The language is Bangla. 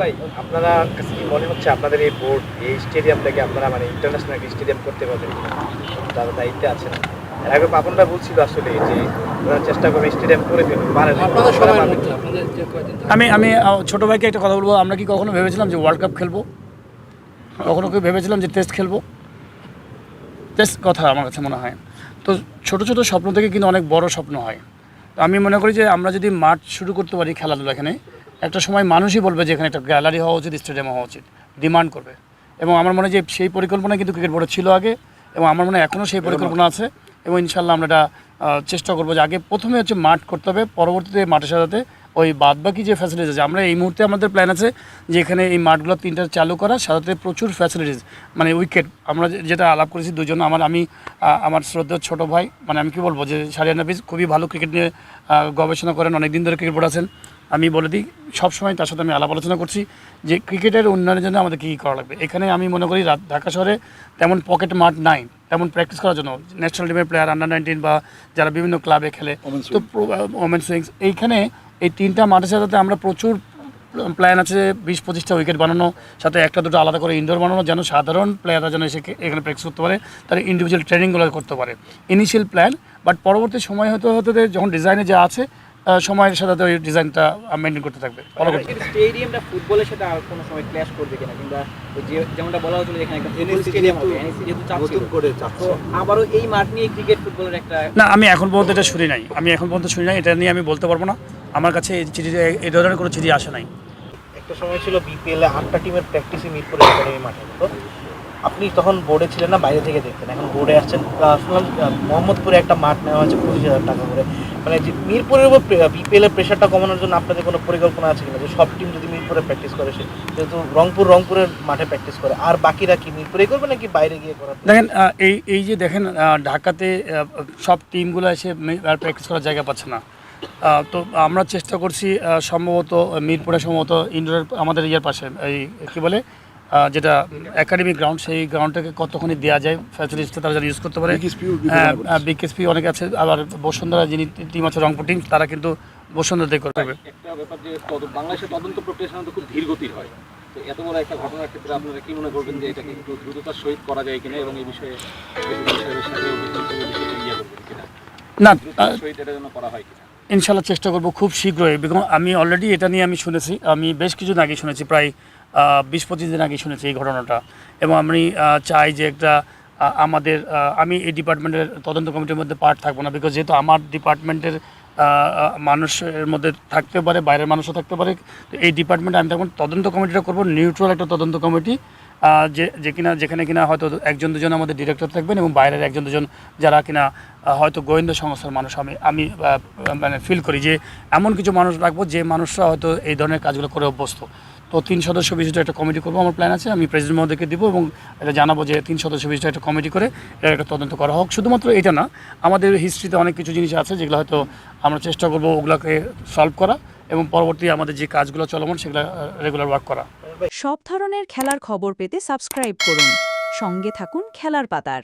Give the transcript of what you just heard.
ভাই। আপনারা কাছে কি মনে হচ্ছে আপনাদের এই বোর্ড এই স্টেডিয়াম থেকে আপনারা মানে ইন্টারন্যাশনাল স্টেডিয়াম করতে পারবেন তারা দায়িত্বে আছেন। এর আগে পাপন ভাই বলছিল আসলে যে চেষ্টা করবে স্টেডিয়াম করে। আমি আমি ছোট ভাইকে একটা কথা বলব। আমরা কি কখনো ভেবেছিলাম যে ওয়ার্ল্ড কাপ খেলব? কখনো কি ভেবেছিলাম যে টেস্ট খেলব? টেস্ট কথা আমার কাছে মনে হয়। তো ছোট ছোট স্বপ্ন থেকে কিন্তু অনেক বড় স্বপ্ন হয়। তো আমি মনে করি যে আমরা যদি মাঠ শুরু করতে পারি খেলাধুলা এখানে একটা সময় মানুষই বলবে যে এখানে একটা গ্যালারি হওয়া উচিত স্টেডিয়াম হওয়া উচিত ডিমান্ড করবে। এবং আমার মনে হয় যে সেই পরিকল্পনা কিন্তু ক্রিকেট বোর্ডে ছিল আগে এবং আমার মনে হয় এখনও সেই পরিকল্পনা আছে এবং ইনশাল্লাহ আমরা এটা চেষ্টা করব যে আগে প্রথমে হচ্ছে মাঠ করতে হবে পরবর্তীতে মাঠের সাথে ওই বাদবাকি যে ফ্যাসিলিটিস আছে আমরা এই মুহূর্তে আমাদের প্ল্যান আছে যে এখানে এই মাঠগুলো তিনটা চালু করা সাথে প্রচুর ফ্যাসিলিটিস মানে উইকেট আমরা যেটা আলাপ করেছি দুজন আমার আমি আমার শ্রদ্ধেয় ছোট ভাই মানে আমি কি বলব যে সারিয়ান নাফিস খুবই ভালো ক্রিকেট নিয়ে গবেষণা করেন অনেক দিন ধরে ক্রিকেট বোর্ড আছেন। আমি বলে দিই সবসময় তার সাথে আমি আলাপ আলোচনা করছি যে ক্রিকেটের উন্নয়নের জন্য আমাদের কী কী করা লাগবে। এখানে আমি মনে করি ঢাকা শহরে তেমন পকেট মাঠ নাই তেমন প্র্যাকটিস করার জন্য। ন্যাশনাল টিমের প্লেয়ার আন্ডার নাইনটিন বা যারা বিভিন্ন ক্লাবে খেলে তো ওমেন উইংস এইখানে এই তিনটা মাঠের সাথে আমরা প্রচুর প্ল্যান আছে বিশ পঁচিশটা উইকেট বানানো সাথে একটা দুটো আলাদা করে ইনডোর বানানো যেন সাধারণ প্লেয়াররা যেন এসে এখানে প্র্যাকটিস করতে পারে তারা ইন্ডিভিজুয়াল ট্রেনিংগুলো করতে পারে। ইনিশিয়াল প্ল্যান বাট পরবর্তী সময় হতে হতে যখন ডিজাইনে যা আছে সময়ের সাথে সাথে ওই ডিজাইনটা মেনটেন করতে থাকবে। ফলো করতে থাকবে। স্টেডিয়ামটা ফুটবলের সাথে আর কোনো সময় ক্ল্যাশ করবে কিনা কিংবা ওই যে যেমনটা বলা হচ্ছিল এখানে একটা ফুটবল স্টেডিয়াম হবে যেহেতু চাচ্ছিল নতুন করে তো চাচ্ছে। আবারও এই মাঠ নিয়ে ক্রিকেট ফুটবলের একটা না আমি এখন পর্যন্ত এটা শুনি নাই। আমি এখন পর্যন্ত শুনি নাই এটা নিয়ে আমি বলতে পারব না। আমার কাছে এই চিঠি এই ধরনের কোনো চিঠি আসে নাই। একটা সময় ছিল বিপিএল এ আটটা টিমের প্র্যাকটিসে মিরপুরে একাডেমি মাঠে হতো। আপনি তখন বোর্ডে ছিলেন না বাইরে থেকে দেখতেন। এখন বোর্ডে আসছেন। শুনলাম মোহাম্মদপুরে একটা মাঠ নেওয়া হচ্ছে পঁচিশ হাজার টাকা করে। মানে যে মিরপুরের উপর বিপিএল এর প্রেশারটা কমানোর জন্য আপনাদের কোনো পরিকল্পনা আছে কিনা? যে সব টিম যদি মিরপুরে প্র্যাকটিস করে, সে যেহেতু রংপুর, রংপুরের মাঠে প্যাকটিস করে, আর বাকিরা কি মিরপুরে করবে নাকি বাইরে গিয়ে করার দেখেন এই এই যে দেখেন ঢাকাতে সব টিমগুলো এসে প্র্যাকটিস করার জায়গা পাচ্ছে না। তো আমরা চেষ্টা করছি সম্ভবত মিরপুরে, সম্ভবত ইন্ডোরের আমাদের ইয়ার পাশে, এই, কী বলে যেটা একাডেমিক গ্রাউন্ড সেই গ্রাউন্ডটাকে কতখানি দেওয়া যায় ফ্যাসিলিটিসটা তারা যেন ইউজ করতে পারে। বিকেএসপি অনেক আছে আবার বসুন্ধরা যিনি টিম আছে রংপুর টিম তারা কিন্তু বসুন্ধরা দিয়ে করতে হবে একটা ব্যাপার যে বাংলাদেশের তদন্ত প্রক্রিয়া সাধারণত খুব ধীর গতির হয়। তো এত বড় একটা ঘটনার ক্ষেত্রে আপনারা কি মনে করবেন যে এটাকে একটু দ্রুততার সহিত করা যায় কিনা এবং এই বিষয়ে প্রেসিডেন্ট সাহেবের সাথে অভিযোগ হিসেবে বিষয়টা ইয়ে না দ্রুততার আহ, সহিত এটা যেন করা হয় কিনা? ইনশাল্লাহ চেষ্টা করব খুব শীঘ্রই। আমি অলরেডি এটা নিয়ে আমি শুনেছি আমি বেশ কিছুদিন আগে শুনেছি প্রায় বিশ পঁচিশ দিন আগে শুনেছি এই ঘটনাটা। এবং আমি চাই যে একটা আমাদের আমি এই ডিপার্টমেন্টের তদন্ত কমিটির মধ্যে পার্ট থাকব না বিকজ যেহেতু আমার ডিপার্টমেন্টের মানুষের মধ্যে থাকতে পারে, বাইরের মানুষও থাকতে পারে, তো এই ডিপার্টমেন্টে আমি তখন তদন্ত কমিটিটা করব নিউট্রাল একটা তদন্ত কমিটি যে যে কিনা, যেখানে কিনা হয়তো একজন দুজন আমাদের ডিরেক্টর থাকবেন এবং বাইরের একজন দুজন যারা কিনা হয়তো গোয়েন্দা সংস্থার মানুষ, আমি আমি মানে ফিল করি যে এমন কিছু মানুষ রাখব যে মানুষরা হয়তো এই ধরনের কাজগুলো করে অভ্যস্ত। তো তিন সদস্য বিশিষ্ট একটা কমিটি করব, আমার প্ল্যান আছে, আমি প্রেসিডেন্ট মহোদয়কে দিব এবং এটা জানাব যে তিন সদস্য বিশিষ্ট একটা কমিটি করে এটা একটা তদন্ত করা হোক। শুধুমাত্র এটা না, আমাদের হিস্ট্রিতে অনেক কিছু জিনিস আছে যেগুলো হয়তো আমরা চেষ্টা করব ওগুলোকে সলভ করা এবং পরবর্তী আমাদের যে কাজগুলো চলমান সেগুলো রেগুলার ওয়ার্ক করা। সব ধরনের খেলার খবর পেতে সাবস্ক্রাইব করুন। সঙ্গে থাকুন খেলার পাতার।